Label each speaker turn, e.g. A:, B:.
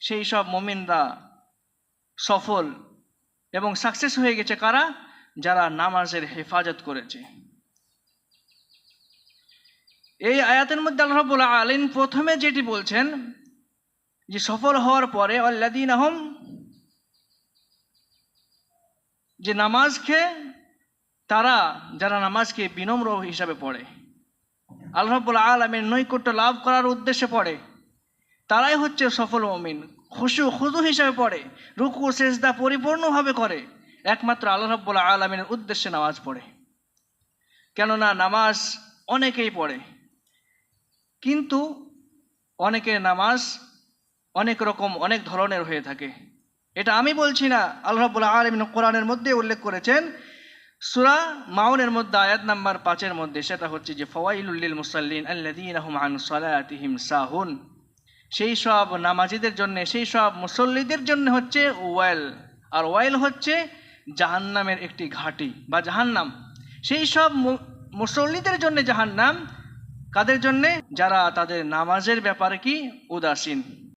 A: সেই সব মমিনরা সফল এবং সাকসেস হয়ে গেছে কারা? যারা নামাজের হেফাজত করেছে। এই আয়াতের মধ্যে আল্লাহ রাব্বুল প্রথমে যেটি বলছেন, যে সফল হওয়ার পরে আল্লাদিন আহম যে নামাজকে তারা, যারা নামাজকে বিনম্র হিসাবে পড়ে। আল্লাহ আলামিন নৈকট্য লাভ করার উদ্দেশ্যে পড়ে। তারাই হচ্ছে সফল মমিন। খুশু, খুদু হিসাবে পড়ে, রুকু, সেজদা পরিপূর্ণভাবে করে। একমাত্র আল্লাহ রাব্বুল আলমিনের উদ্দেশ্যে নামাজ পড়ে। কেননা নামাজ অনেকেই পড়ে। কিন্তু অনেকের নামাজ অনেক রকম, অনেক ধরনের হয়ে থাকে। এটা আমি বলছি না, আল্লাহ রাব্বুল আলমিন কোরআনের মধ্যে উল্লেখ করেছেন। সুরা মাউনের মধ্যে, আয়াত নাম্বার পাঁচের মধ্যে, সেটা হচ্ছে যে ফওয়াইলুল্লিল মুসাল্লিন আল্লাযীনা হুম আন সালাতিহিম সাহুন। সেই সব নামাজিদের জন্য, সেই সব মুসল্লিদের জন্য হচ্ছে ওয়েল আর ওয়েল হচ্ছে জাহান্নামের একটি ঘাঁটি বা জাহান্নাম। সেই সব মুসল্লিদের জন্য জাহান্নাম, কাদের জন্যে? যারা তাদের নামাজের ব্যাপারে কি? উদাসীন।